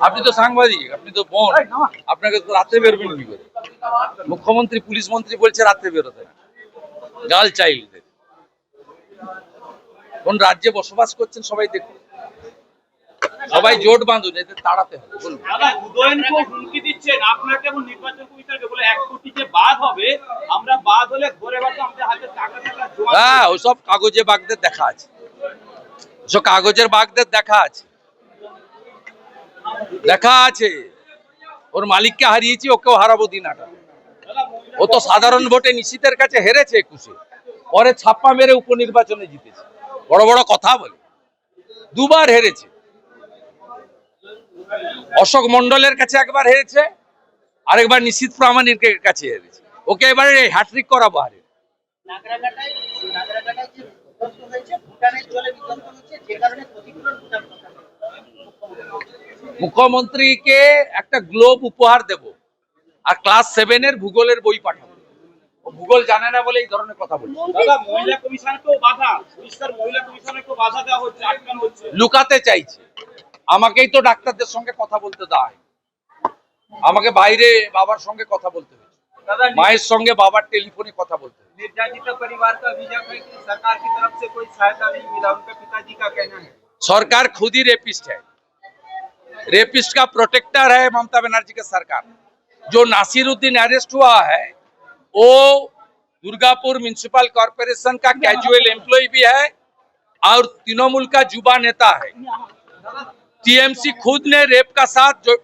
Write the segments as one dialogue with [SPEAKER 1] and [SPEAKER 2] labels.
[SPEAKER 1] আপনি তো সাংবাদিক আপনি তো বোন। আপনাকে তো রাতে বেরোবেন কি করে? মুখ্যমন্ত্রী পুলিশ মন্ত্রী বলছে রাতে বেরোতে গার্ল চাইল্ডদের কোন রাজ্যে বসবাস করছেন সবাই দেখুন। সবাই জোট বাঁধুন এদের তাড়াতে হবে বলুন।
[SPEAKER 2] উদয়নকে হুমকি দিচ্ছেন। আপনাকে এবং নির্বাচন কমিশনকে বলে এক কোটি যে বাদ হবে আমরা বাদ হলে ঘরে বাড়তে আমাদের হাতে টাকা টাকা
[SPEAKER 1] হ্যাঁ ওসব কাগজে বাগদের দেখা আছে। ওসব কাগজের বাগদের দেখা আছে। দেখা আছে। ওর মালিককে হারিয়েছি, ওকেও হারাবো দিন আটা ও তো সাধারণ ভোটে নিশীতের কাছে হেরেছে একুশে। পরে ছাপ্পা মেরে উপনির্বাচনে জিতেছে। বড় বড় কথা বলে। দুবার হেরেছে। অশোক মন্ডলের কাছে একবার হেরেছে, আরেকবার নিশীত প্রামাণিকের কাছে হেরেছে। ওকে এবারে হ্যাট্রিক করাবো
[SPEAKER 3] নাগরাকাটায় যে হয়েছে, ভুটানের জলে হয়েছে যে কারণে ক্ষতিপূরণ ভুটান।
[SPEAKER 1] মুখ্যমন্ত্রীকে একটা গ্লোব উপহার দেব আর ক্লাস সেভেনের ভূগোলের বই পাঠাবো ও ভূগোল জানে না বলে এই ধরনের কথা বলছে
[SPEAKER 2] দাদা মহিলা কমিশনকেও বাধা উড়িষ্যার মহিলা কমিশনকেও বাধা দেওয়া হচ্ছে আটকানো হচ্ছে
[SPEAKER 1] লুকাতে চাইছে আমাকেই তো ডাক্তারদের সঙ্গে কথা বলতে দেওয়া হয় আমাকে বাইরে বাবার সঙ্গে কথা বলতে হয়েছে
[SPEAKER 2] दादा
[SPEAKER 1] মায়ের সঙ্গে বাবার টেলিফোনে কথা বলতে হয়েছে
[SPEAKER 2] निर्यातित परिवार का अभियोग है कि सरकार की तरफ से कोई सहायता नहीं मिला उनके पिताजी का कहना है
[SPEAKER 1] सरकार खुद ही रेपिस्ट है रेपिस्ट का प्रोटेक्टर है ममता बनर्जी का सरकार जो नासिरुद्दीन अरेस्ट हुआ है वो दुर्गापुर म्यूनिसिपल कॉरपोरेशन का कैजुअल एम्प्लॉय भी है और तृणमूल का युवा नेता है टीएमसी खुद ने रेप का साथ जो-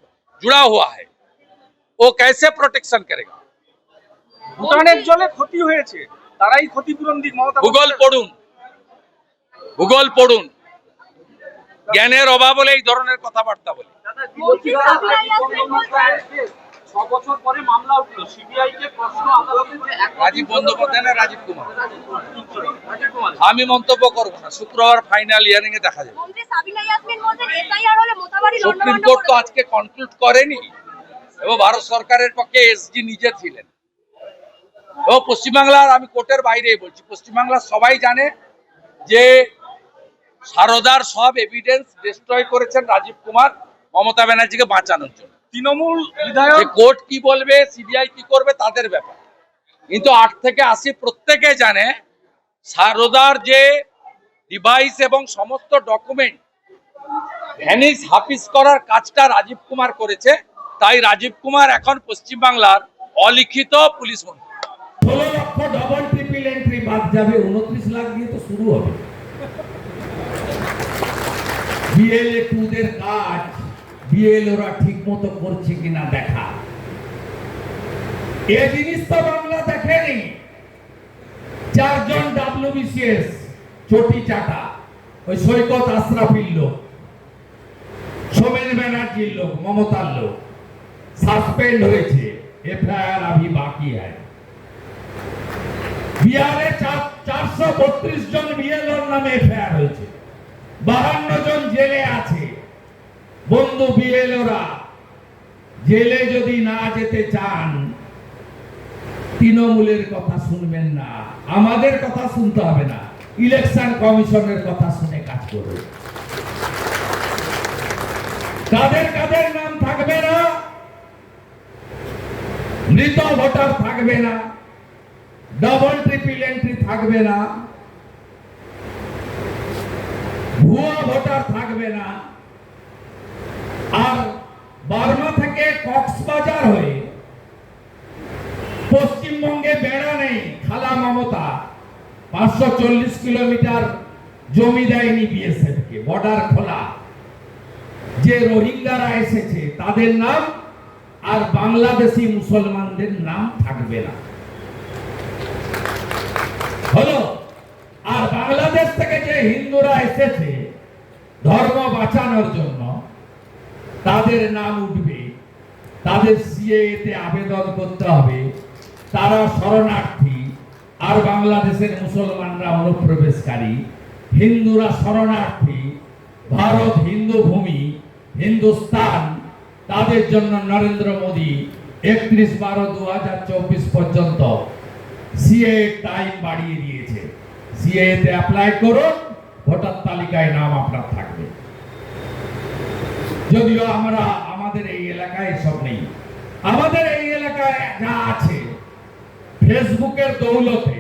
[SPEAKER 1] जुड़ा हुआ है वो कैसे प्रोटेक्शन करेगा
[SPEAKER 4] ভুটানের জলে ক্ষতি হয়েছে তারাই ক্ষতিপূরণ দিক মমতা
[SPEAKER 1] ভূগোল পড়ুন ভূগোল পড়ুন জ্ঞানের অভাব হলে এই ধরনের কথাবার্তা বলে।
[SPEAKER 4] ছ বছর পরে মামলা উঠল। সিবিআই কে প্রশ্ন আদালতে যে এক
[SPEAKER 1] রাজীব বন্দ্যোপাধ্যায় রাজীব কুমার? আমি মন্তব্য করব না। শুক্রবার ফাইনাল ইয়ারিং এ দেখা যাবে।
[SPEAKER 5] মন্ত্রী সাবিনা ইয়াসমিন বলছেন এসআইআর হলে মোতাবাড়ি
[SPEAKER 1] সুপ্রিম কোর্ট তো আজকে কনক্লুড করেনি। এবং ভারত সরকারের পক্ষে এসজি নিজে ছিলেন। ও পশ্চিমবাংলার আমি কোর্টের বাইরে বলছি পশ্চিমবাংলার সবাই জানে যে সারদার সব এভিডেন্স ডিস্ট্রয় করেছেন রাজীব কুমার মমতা ব্যানার্জিকে বাঁচানোর জন্য।
[SPEAKER 4] তৃণমূল বিধায়ক
[SPEAKER 1] কোর্ট কি বলবে সিবিআই কি করবে তাদের ব্যাপার। কিন্তু আট থেকে আশি প্রত্যেকে জানে সারদার যে ডিভাইস এবং সমস্ত ডকুমেন্ট ভ্যানিস হাফিজ করার কাজটা রাজীব কুমার করেছে তাই রাজীব কুমার এখন পশ্চিমবাংলার অলিখিত পুলিশ মন্ত্রী
[SPEAKER 6] ষোলো লক্ষ ডবল ট্রিপল এন্ট্রি বাদ যাবে উনত্রিশ লাখ দিয়ে তো শুরু হবে। বিএলএ টুদের কাজ বিএল ওরা ঠিক মতো করছে কিনা দেখা। এ জিনিস তো বাংলা দেখেনি। চারজন ডাব্লিউবিসিএস চটি চাটা, ওই সৈকত আশরাফির লোক, সোমেন ব্যানার্জির লোক, মমতার লোক, সাসপেন্ড হয়েছে, এফআইআর আভি বাকি है বিহারে চারশো বত্রিশ জন বিএলওর নামে এফআইআর হয়েছে। বাহান্ন জন জেলে আছে। বন্ধু বিএলওরা, জেলে যদি না যেতে চান, তৃণমূলের কথা শুনবেন না। আমাদের কথা শুনতে হবে না। ইলেকশন কমিশনের কথা শুনে কাজ করবে কাদের কাদের নাম থাকবে না? মৃত ভোটার থাকবে না। ডবল, ট্রিপল, এন্ট্রি থাকবে না। ভুয়া ভোটার থাকবে না। আর বার্মা থেকে কক্সবাজার হয়ে পশ্চিমবঙ্গে বেড়া নেই, খালা মমতা। পাঁচশো চল্লিশ কিলোমিটার জমি দেয়নি বিএসএফ কে বর্ডার খোলা। যে রোহিঙ্গারা এসেছে, তাদের নাম আর বাংলাদেশি মুসলমানদের নাম থাকবে না। হলো? আর বাংলাদেশ থেকে যে হিন্দুরা এসেছে, ধর্ম বাঁচানোর জন্য, তাদের নাম উঠবে। তাদের সিএ তে আবেদন করতে হবে। তারা শরণার্থী। আর বাংলাদেশের মুসলমানরা অনুপ্রবেশকারী। হিন্দুরা শরণার্থী। ভারত হিন্দু ভূমি, হিন্দুস্তান। তাদের জন্য নরেন্দ্র মোদী একত্রিশ বারো দু পর্যন্ত সিএ টাইম বাড়িয়ে দিয়েছে। সিএ তে অ্যাপ্লাই করুন, ভোটার তালিকায় নাম আপনার থাকবে। যদিও আমরা, আমাদের এই এলাকায় এসব নেই। আমাদের এই এলাকায় যা আছে, ফেসবুকের দৌলতে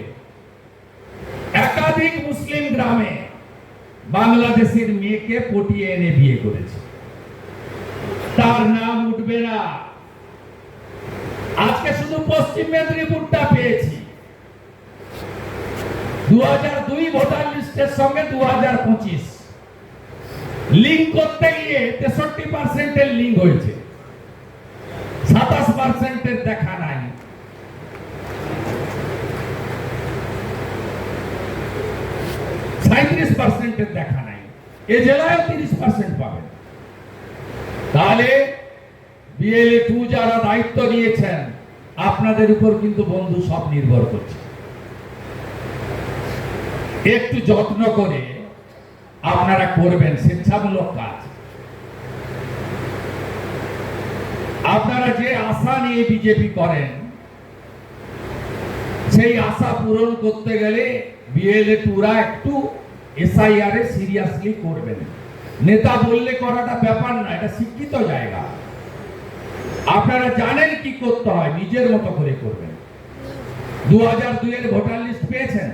[SPEAKER 6] একাধিক মুসলিম গ্রামে বাংলাদেশের মেয়েকে পটিয়ে এনে বিয়ে করেছে। তার নাম উঠবে না। আজকে শুধু পশ্চিম মেদিনীপুরটা পেয়েছি। দু ভোটার লিস্টের সঙ্গে দু হাজার পঁচিশ। লিঙ্ক করতে গিয়ে তেষট্টি পার্সেন্টের লিঙ্ক হয়েছে। সাতাশ পার্সেন্টের দেখা নাই। সাঁত্রিশ পার্সেন্টের দেখা নাই। এ জেলায় তিরিশ পার্সেন্ট পাবেন। তাহলে বিএলএ টু যারা দায়িত্ব নিয়েছেন, আপনাদের উপর কিন্তু বন্ধু সব নির্ভর করছে। একটু যত্ন করে আপনারা করবেন স্বেচ্ছামূলক কাজ। আপনারা যে আশা নিয়ে বিজেপি করেন, সেই আশা পূরণ করতে গেলে বিএলএ টুরা একটু এসআইআর এ সিরিয়াসলি করবেন। নেতা বললে করাটা ব্যাপার না, এটা শিক্ষিত জায়গা। আপনারা জানেন কি করতে হয়, নিজের মতো করে করবেন। দু হাজার দুইয়ের ভোটার লিস্ট পেয়েছেন?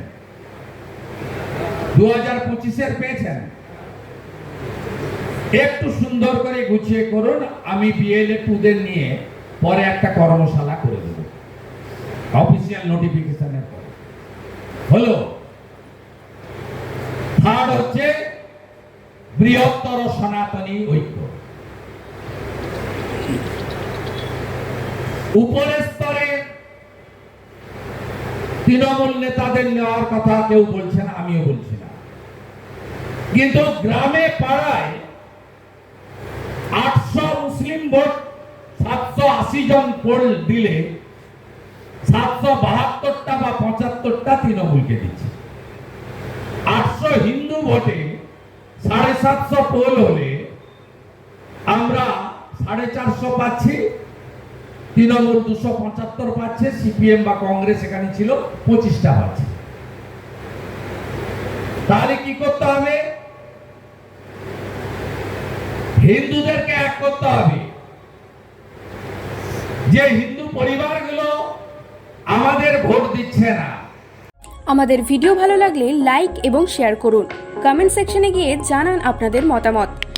[SPEAKER 6] দু হাজার পঁচিশের পেয়েছেন। একটু সুন্দর করে গুছিয়ে করুন, আমি বিএলএ টুদের নিয়ে পরে একটা কর্মশালা করে দেব। অফিসিয়াল নোটিফিকেশনের পরে। হলো থার্ড হচ্ছে বৃহত্তর সনাতনী ঐক্য। উপরের স্তরে তৃণমূল নেতাদের নেওয়ার কথা কেউ বলছে না, আমিও বলছি না। কিন্তু গ্রামে পাড়ায় আটশো মুসলিম ভোট, সাতশো আশি জন পোল দিলে সাতশো বাহাত্তরটা বা পঁচাত্তরটা তৃণমূলকে দিচ্ছে। আটশো হিন্দু ভোটে সাড়ে সাতশো পোল হলে আমরা সাড়ে চারশো পাচ্ছি তৃণমূল দুশো পঁচাত্তর পাচ্ছে, সিপিএম বা কংগ্রেস এখানে ছিল, পঁচিশটা পাচ্ছে। তাহলে কি করতে হবে? হিন্দুদেরকে এক করতে হবে। যে হিন্দু পরিবারগুলো আমাদের ভোট দিচ্ছে না।
[SPEAKER 7] আমাদের ভিডিও ভালো লাগলে লাইক এবং শেয়ার করুন। কমেন্ট সেকশনে গিয়ে জানান আপনাদের মতামত।